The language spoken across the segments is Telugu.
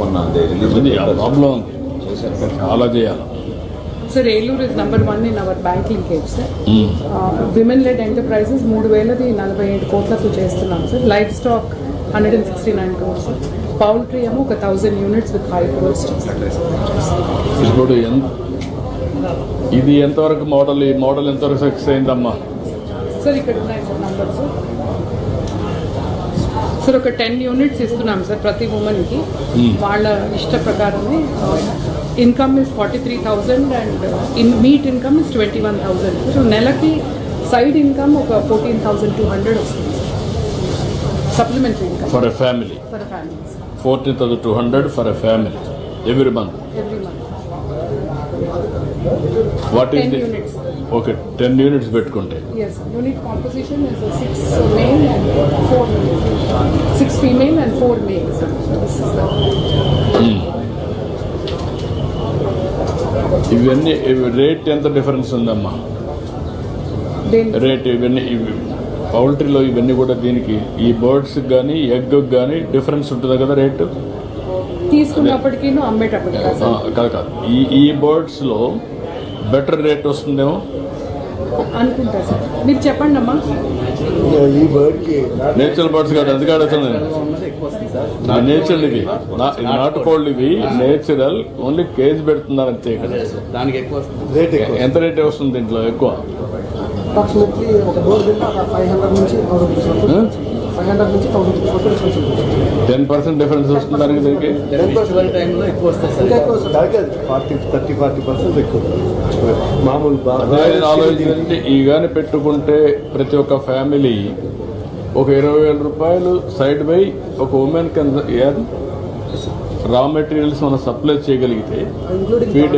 మొన్న ఉంది ప్రాబ్లం. చాలా చేయాలి. Sir Eluru is number one in our bank linkage sir. Women led enterprises మూడు వేలది నలభై ఏడు కోట్లతో చేస్తున్నాం sir livestock hundred and sixty nine crores poultry ఏమో ఒక thousand units with five crores ఇప్పుడు ఎంత ఇది ఎంతవరకు మోడల్ ఈ మోడల్ ఎంతవరకు సక్సెస్ అయిందమ్మా? సార్ ఇక్కడ ఉన్నాయి సార్ నంబర్స్ సార్ ఒక టెన్ యూనిట్స్ ఇస్తున్నాం సార్ ప్రతి ఉమెన్కి వాళ్ళ ఇష్ట ప్రకారమే income is forty three thousand and in meat income is twenty one thousand so నెలకి సైడ్ ఇన్కమ్ ఒక ఫోర్టీన్ థౌజండ్ టూ హండ్రెడ్ వస్తుంది supplementary income for a family for families fourteen thousand two hundred for a family every month every month what is 10 the units. Okay ten units పెట్టుకుంటే. Composition is six male and four six female and four males ఇవన్నీ ఇవి రేట్ ఎంత డిఫరెన్స్ ఉందమ్మా? రేట్ ఇవన్నీ ఇవి పౌల్ట్రీలో ఇవన్నీ కూడా దీనికి ఈ బర్డ్స్ కానీ ఎగ్ కానీ డిఫరెన్స్ ఉంటుందా కదా రేటు తీసుకున్నప్పటికీ అమ్మేటప్పటికి కాదు కాదు ఈ ఈ బర్డ్స్లో బెటర్ రేట్ వస్తుందేమో. అనుకుంటా సార్. మీరు చెప్పండి అమ్మా. ఈ బర్డ్కి నేచురల్ బర్డ్స్ కాదు ఎందుకు అడుగుతుంది నా నేచురల్ ఇవి. నా ఇది నాటుకోళ్ళు ఇవి నేచురల్ ఓన్లీ కేజీ పెడుతున్నారు అంతే ఇక్కడ. దానికి ఎక్కువ రేట్ ఎక్కువ ఎంత రేట్ వస్తుంది దీంట్లో ఎక్కువ? ఫైవ్ హండ్రెడ్ నుంచి థౌసండ్ రూపీస్ వరకు ఫైవ్ హండ్రెడ్ ఉంటుంది టెన్ పర్సెంట్ డిఫరెన్స్ వస్తుంది దానికి దీనికి? ఫెస్టివల్ టైంలో ఎక్కువ ఇంకా ఎక్కువ ఫార్టీ థర్టీ ఫార్టీ పర్సెంట్ ఎక్కువ. మామూలు ఆలోచించండి ఈ కానీ పెట్టుకుంటే ప్రతి ఒక్క ఫ్యామిలీ ఒక ఇరవై వేల రూపాయలు సైడ్ బై ఒక ఉమెన్ కింద రా మెటీరియల్స్ మనం సప్లై చేయగలిగితే ఫీడ్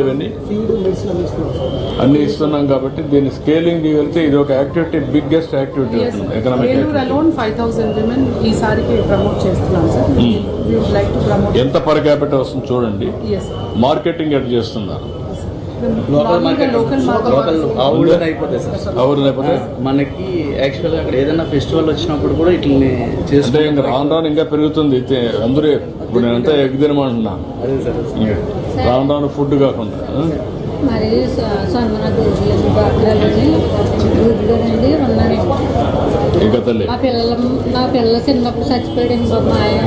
మెడిసిన్ అన్ని ఇస్తున్నాం కాబట్టి దీన్ని స్కేలింగ్ చేయగలిగితే ఇది ఒక యాక్టివిటీ బిగ్గెస్ట్ యాక్టివిటీ అవుతుంది ఎకనామిక్ ఈసారికి ప్రమోట్ చేస్తున్నాం సార్ ఎంత పర్ క్యాపిటల్ వస్తుంది చూడండి. మార్కెటింగ్ ఎట్ చేస్తున్నారు? లోకల్ మార్కెట్ లోకల్ అయిపోతాయి సార్. లేకపోతే మనకి యాక్చువల్గా అక్కడ ఏదైనా ఫెస్టివల్ వచ్చినప్పుడు కూడా ఇట్లనే చేసుకుంటే. ఇంకా రాను రాను ఇంకా పెరుగుతుంది. అందరూ ఇప్పుడు నేనంతా ఎగ్ తినమంటున్నా అదే సార్ ఇంకా రాను రాను ఫుడ్ కాకుండా? మరి ఉన్నానండి. ఇంకా తల్లి మా పిల్లల నా పిల్లలు చిన్నప్పుడు చచ్చిపోయాడు మా ఆయన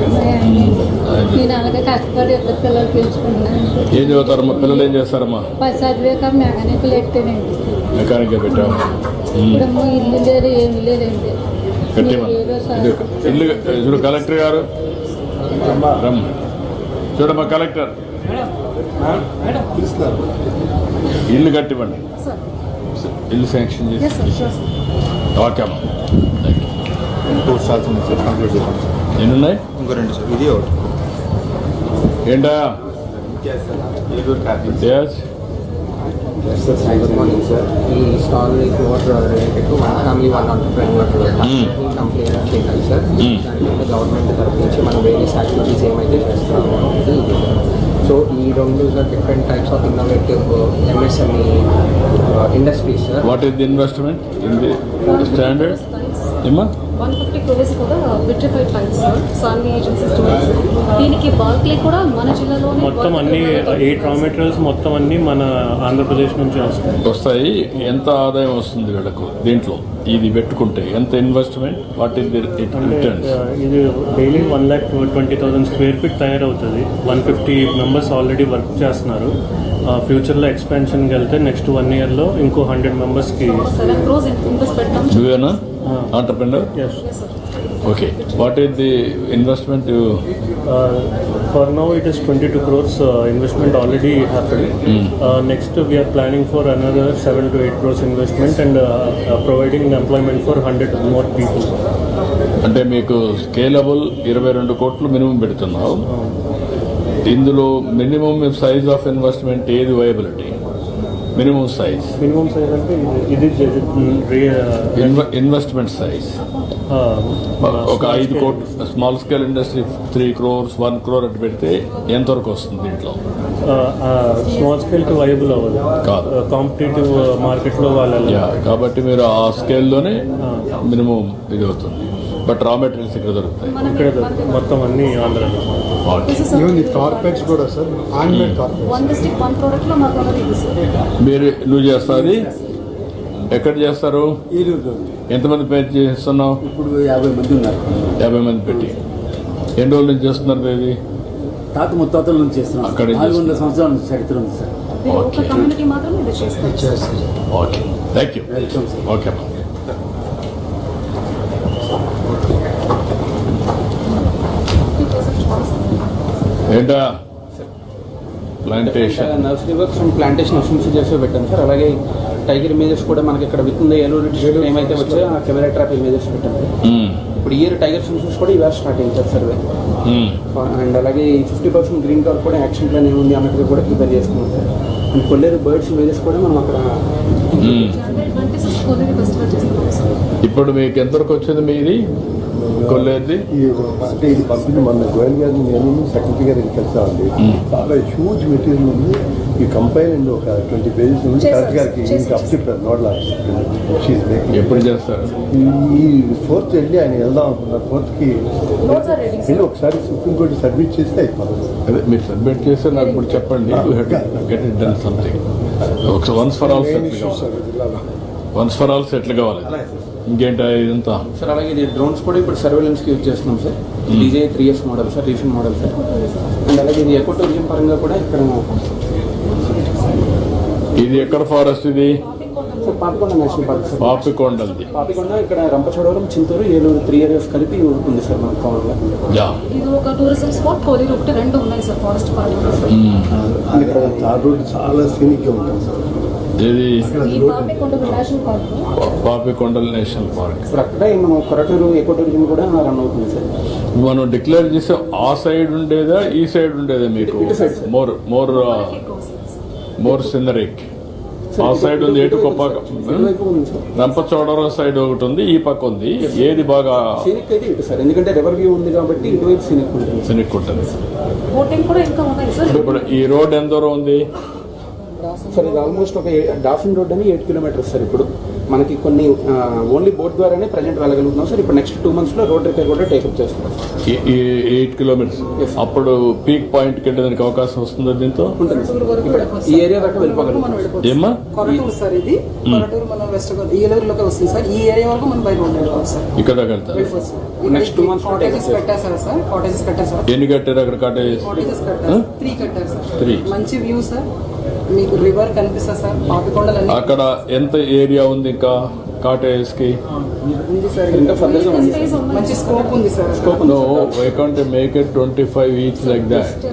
నేను అలాగే కష్టపడి ఇద్దరు పిల్లలు పెంచుకున్నాను ఏం చదువుతారమ్మా? పిల్లలు ఏం చేస్తారమ్మా? పది చదివాక మెకానికల్ ఎక్కానండి మెకానిక్గా పెట్టాము ఇప్పుడు ఇల్లు లేదు ఏమి లేదండి. కట్టేమా ఇల్లు చూడు కలెక్టర్ గారు. రమ్మ చూడమ్మా కలెక్టర్. ఇల్లు కట్టివ్వండి. ఇల్లు శాంక్షన్ చేసి. ఓకే అమ్మా. థ్యాంక్ యూ టూ స్టాల్స్ ఉన్నాయి సార్ కంప్లీట్ చేసాం సార్ ఎన్ని ఉన్నాయి ఇంకో రెండు సార్. ఇది ఒకటి. ఏంటా? Yes. గుడ్ మార్నింగ్ సార్ ఈ stall water related to one family one entrepreneur company చేయాలి సార్ దానికంటే గవర్నమెంట్ తరఫు నుంచి మనం వేరియస్ యాక్టివిటీస్ ఏమైతే చేస్తున్నామో అనేది ఇది సో ఈ రెండు different types of innovative MSME industries sir what is the investment in the standard ఏమ్మా వన్ ఫిఫ్టీ క్రోర్స్ కూడా విట్రిఫైడ్ పైప్స్ సాన్వి ఏజెన్సీస్ దీనికి బాల్క్లీ కూడా మన జిల్లాలోనే మొత్తం అన్ని ఎయిట్ రా మెటీరియల్స్ మొత్తం అన్ని మన ఆంధ్రప్రదేశ్ నుంచి వస్తాయి వస్తాయి. ఎంత ఆదాయం వస్తుంది వీళ్ళకు దీంట్లో? ఇది పెట్టుకుంటే ఎంత ఇన్వెస్ట్మెంట్ వాట్ రిటర్న్స్ ఆ, ఇది daily one lakh twenty thousand square feet తయారవుతుంది. One fifty members already work చేస్తున్నారు. ఫ్యూచర్లో ఎక్స్పాన్షన్కి వెళ్తే నెక్స్ట్ వన్ ఇయర్లో ఇంకో హండ్రెడ్ మెంబర్స్కి సెవెన్ క్రోర్స్ ఇన్వెస్ట్ పెట్టాం నువ్వేనా entrepreneur yes okay what is the investment for now it is twenty two crores investment already happen next we are planning for another seven to eight crores investment and providing employment for hundred more people అంటే మీకు స్కేలబుల్ ఇరవై రెండు కోట్లు మినిమం పెడుతున్నావు. ఇందులో మినిమం సైజ్ ఆఫ్ ఇన్వెస్ట్మెంట్ ఏది viability minimum size minimum size అంటే ఇది ఇన్వెస్ట్మెంట్ సైజ్ ఒక ఐదు కోట్లు small scale industry three crores one crore అటు పెడితే ఎంతవరకు వస్తుంది దీంట్లో? స్మాల్ స్కేల్ టు వైబుల్ అవ్వదు. కాదు. కాంపిటేటివ్ మార్కెట్లో వాళ్ళు కాబట్టి మీరు ఆ స్కేల్లోనే మినిమం ఇది అవుతుంది. బట్ రా మెటీరియల్స్ ఇక్కడ దొరుకుతాయి. ఇక్కడ మొత్తం అన్ని ఆంధ్రాలో. కార్పెట్స్ కూడా sir handmade carpets one district one ప్రోడక్ట్లో మాకు ఉన్నది ఇది సార్ మీరు నువ్వు చేస్తాది ఎక్కడ చేస్తారు? ఎంతమంది పే చేస్తున్నావు? ఇప్పుడు యాభై మంది ఉన్నారు. యాభై మంది పెట్టి. ఎన్ని రోజుల నుంచి చేస్తున్నారు ఇది? తాత ముత్తాతల నుంచి చేస్తున్నాం అక్కడే నాలుగు వందల సంవత్సరాల నుంచి చరిత్ర ఉంది సార్ చేస్తారు okay. Thank you welcome sir okay. ఏంటా plantation nursery works and plantation FMC చేసి పెట్టాను సార్. అలాగే టైగర్ ఇమేజెస్ కూడా మనకి ఇక్కడ విత్ ఉంది ఏలూరు డిస్ట్రిక్ట్ ఏమైతే వచ్చాయో. ఆ కెమెరా ట్రాప్ ఇమేజెస్ పెట్టాను సార్. ఇప్పుడు ఇయర్ టైగర్ ఫిన్సెస్ కూడా ఇవాళ స్టార్ట్ అయింది సార్ సర్వే అండ్ అలాగే ఫిఫ్టీ పర్సెంట్ గ్రీన్ కార్డ్ కూడా యాక్షన్ ప్లాన్ ఏముంది అన్నట్టుగా కూడా ప్రిపేర్ చేసుకున్నాం sir. And Kolleru birds images కూడా మనం అక్కడ చేస్తున్నాం సార్. ఇప్పుడు మీకు ఎంతవరకు వచ్చింది మీది కొల్లేది? ఈ అంటే ఇది పంపిణీ మన గోయల్ గారిని నేను సెక్రటరీ గారు కలిసా ఉంది చాలా హ్యూజ్ మెటీరియల్ ఉంది. ఈ కంపైన్ అండి ఒక ట్వంటీ పేజెస్ ఉంది. కరెక్ట్ గారికి అప్ చెప్పారు నోట్ లాస్ట్ షీఈ్ మేకింగ్ ఎప్పుడు చేస్తారు? ఈ ఫోర్త్ వెళ్ళి ఆయన వెళ్దాం అనుకున్నారు ఫోర్త్కి వెళ్ళి ఒకసారి సుప్రీంకోర్టు సబ్మిట్ చేస్తే అయిపోతుంది. అదే మీరు సబ్మిట్ చేస్తే నాకు ఇప్పుడు చెప్పండి. Get it done something once for all once for all settle కావాలి ఇంకేంటి ఇదంతా సార్ అలాగే ఇది డ్రోన్స్ కూడా ఇప్పుడు సర్వేలెన్స్కి యూజ్ చేస్తున్నాం sir DJ three years model sir recent model sir and అలాగే ఇది ఎకో టూరిజం పరంగా కూడా ఇక్కడ ఇది ఎక్కడ ఫారెస్ట్ ఇది sir Papikonda national park sir పాపికొండలది Papikonda ఇక్కడ రంపచోడవరం చింతూరు ఏలూరు త్రీ ఏరియాస్ కలిపి ఉంది సార్ మన పవర్లో యా ఇది ఒక టూరిజం స్పాట్ కోలేరు ఒకటి రెండు ఉన్నాయి సార్ ఫారెస్ట్ పార్క్ ఇక్కడ తార్ రోడ్ చాలా సీనిక్ ఉంటుంది సార్ ఇది ఈ పాపికొండ నేషనల్ పార్క్ పాపికొండల నేషనల్ పార్క్ మనం కొరటూరు ఎకో టూరిజం కూడా రన్ అవుతుంది సార్ మనం డిక్లేర్ చేసే ఆ సైడ్ ఉండేదా ఈ సైడ్ ఉండేదా మీకు. మోర్ మోర్ మోర్ సినరిక్ ఆ సైడ్ ఉంది ఏటు కొప్పాక ఇటువైపు ఉంది సార్ రంపచోడవరం సైడ్ ఒకటి ఉంది ఈ పక్క ఉంది. ఏది బాగా ఎందుకంటే రివర్ వ్యూ ఉంది కాబట్టి ఇటువైపు సీనిక్ ఉంటుంది సినిక్ ఉంటుంది. బోటింగ్ కూడా ఇంకా ఉన్నాయి సార్ ఇప్పుడు ఈ రోడ్ ఎంత దూరం ఉంది? సార్ ఇది ఆల్మోస్ట్ ఒక డాఫిన్ రోడ్ అని ఎయిట్ కిలోమీటర్స్ సార్ ఇప్పుడు. మనకి కొన్ని ఓన్లీ బోట్ ద్వారానే ప్రజెంట్ వెళ్ళగలుగుతున్నాం సార్. ఇప్పుడు నెక్స్ట్ టూ మంత్స్లో రోడ్ రిపేర్ కూడా టేకప్ చేస్తున్నాం ఎయిట్ కిలోమీటర్స్ అప్పుడు పీక్ పాయింట్కి వెళ్ళడానికి అవకాశం వస్తుందా దీంతో? ఈ ఏరియా దాకా ఏమ్మా? కొరటూరు సార్ ఇది. కొరటూరు మనం వెస్ట్ గోదావరి ఈ ఏలూరులోకి వస్తుంది సార్. ఈ ఏరియా వరకు మనం బై రోడ్ వెళ్ళాలి సార్. ఇక్కడ వెళ్తారు? కాటేజెస్ take పెట్టారు సార్ సార్. కాటేజెస్ కట్టారు సార్. ఎన్ని కట్టారు అక్కడ కాటేజ్ కాటేజెస్ కట్టారు. త్రీ కట్టారు సార్. త్రీ మంచి వ్యూ సార్. మీకు రివర్ కనిపిస్తుంది సార్? పాపికొండలన్నీ? అక్కడ ఎంత ఏరియా ఉంది ఇంకా కాటేజ్కి ఉంది సార్ ఇంకా ఫర్దర్గా ఉంది. స్పేస్ ఉంది. మంచి స్కోప్ ఉంది sir. No why can't make it twenty five each like that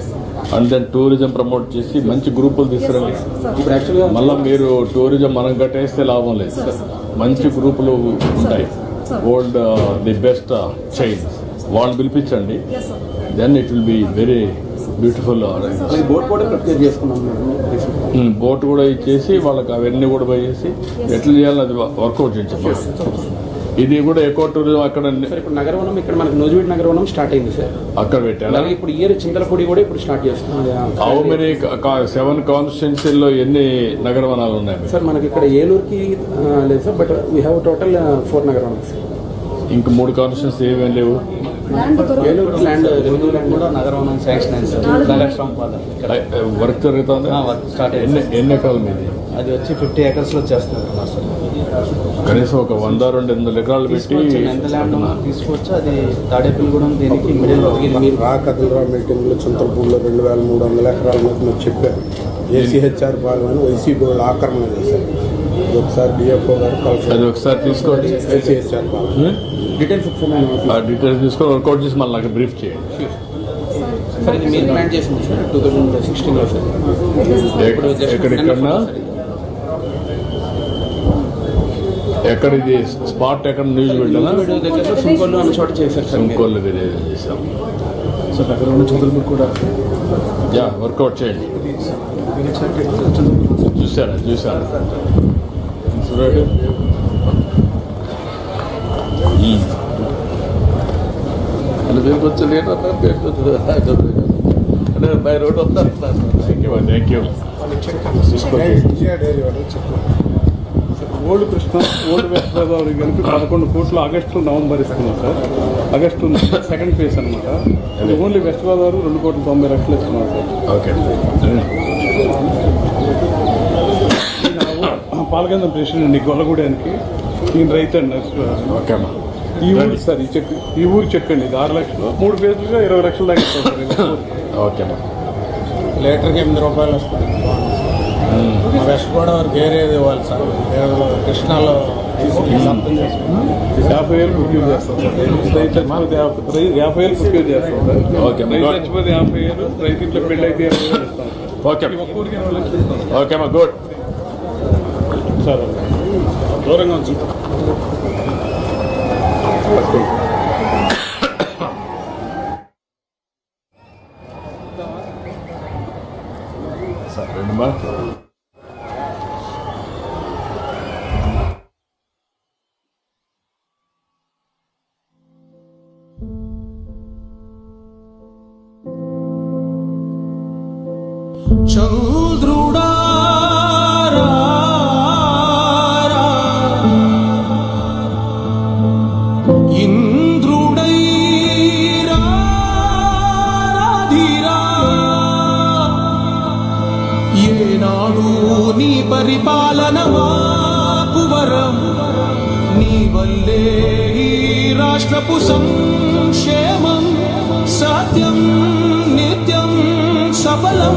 and then tourism promote చేసి మంచి గ్రూపులు తీసుకురండి. ఇప్పుడు యాక్చువల్గా మళ్ళీ మీరు టూరిజం మనం కట్టేస్తే లాభం లేదు. మంచి గ్రూపులు ఉంటాయి. ఓల్డ్ ది బెస్ట్ చైన్ వాళ్ళు పిలిపించండి. Then it will be very beautiful boat కూడా ప్రిపేర్ చేసుకున్నాం బోట్ కూడా ఇచ్చేసి వాళ్ళకి అవన్నీ కూడా పోయేసి ఎట్లా చేయాలని అది వర్కౌట్ చేయించాం ఇది కూడా ఎక్కువ టూరిజం అక్కడ ఇప్పుడు నగరవనం ఇక్కడ మనకి నూజివీడ్ నగరవనం స్టార్ట్ అయింది సార్ అక్కడ పెట్టారా? ఇప్పుడు ఇయర్ చింతలపూడి కూడా ఇప్పుడు స్టార్ట్ చేస్తున్నాం. హౌ మెనీ సెవెన్ కాన్స్టిట్యున్సీల్లో ఎన్ని నగరవనాలు ఉన్నాయి? సార్ మనకి ఇక్కడ ఏలూరుకి లేదు sir but we have total four Nagaravanam sir ఇంక మూడు కాన్స్టిట్యున్సీ ఏమేమి లేవు? ల్యాండ్ ల్యాండ్ రెవెన్యూ ల్యాండ్ కూడా నగరం శాంక్షన్ అయింది. సార్ ఇక్కడ వర్క్ జరుగుతుంది వర్క్ స్టార్ట్ ఎన్ని అయింది. ఎన్ని ఎకరాలు మీది? అది వచ్చి ఫిఫ్టీ ఏకర్స్లో చేస్తున్నారు సార్ కనీసం ఒక వంద రెండు వందల ఎకరాలు పెట్టి ఎంత ల్యాండ్ తీసుకొచ్చి అది తాడేపల్లిగూడెం దీనికి మిడిల్లో ఇది మీరు రా కదలరా మీటింగ్లో చింతలపూడిలో రెండు వేల మూడు వందల ఎకరాల మీద మీరు చెప్పారు ఏసీహెచ్ఆర్ భాగం అని వైసీపీ వాళ్ళు ఆక్రమణ చేశారు. ఒకసారి డిఎఫ్ఓ గారు అది ఒకసారి తీసుకోండి? డీటెయిల్స్ ఆ డీటెయిల్స్ తీసుకొని వర్కౌట్ చేసి మళ్ళీ నాకు బ్రీఫ్ చేయండి. సార్ ఇది మీరు ప్లాన్ చేసింది సార్ టూ థౌజండ్ సిక్స్టీన్లో సార్. ఇప్పుడు just ఎక్కడెక్కడన్నా ఎక్కడ ఇది స్పాట్ ఎక్కడ న్యూస్ పెట్టానా వీడియో దగ్గర సుంకొల్లు అన్న చోట చేశారు సార్ విలేజ్ చేసాం సో దగ్గర ఉన్న చదువులు కూడా యా వర్కౌట్ చేయండి. చూసారా చూసారా? చూడండి మ్మ్. అలా పేరు కొంచెం లేట్ అన్నా పేరు కొంచెం అంటే బై రోడ్ వస్తా thank you thank you old Krishna old west Godavari కలిపి పదకొండు కోట్లు ఆగస్టు నవంబర్ ఇస్తున్నాం సార్ ఆగస్టు సెకండ్ ఫేజ్ అనమాట ఓన్లీ వెస్ట్ గోదావరి రెండు కోట్ల తొంభై లక్షలు ఇస్తున్నాం సార్ ఓకే పాలకేంద్రం ప్రెసిడెంట్ అండి గొల్లగూడానికి ఈయన రైతు అండి నరసింహారావు. ఓకే అమ్మా. ఈ ఊరు సార్ ఈ చెక్ ఈ ఊరు చెక్ అండి ఇది ఆరు లక్షలు. మూడు ఫేజ్లుగా ఇరవై లక్షలు దాకా ఇస్తాం సార్. ఓకే అమ్మా. లీటర్కి ఎనిమిది రూపాయలు వస్తుంది. మా వెస్ట్ గోదావరికి ఏరేది ఇవ్వాలి సార్? ఏదో కృష్ణాలో యాభై వేలు ప్రొక్యూర్ చేస్తాం సార్. రైతు చచ్చిపోతే యాభై రై- యాభై వేలు ప్రొక్యూర్ చేస్తాం సార్. ఓకే, రైతు good. చచ్చిపోతే యాభై వేలు రైతు ఇంట్లో పెళ్ళి అయితే ఇరవై వేలు ఇస్తాం ఓకే ఈ ఒక్క ఊరికి ఇరవై లక్షలు ఇస్తాం ఓకే అమ్మా గుడ్. సార్ దూరంగా ఉంచు సార్ రెండమ్మా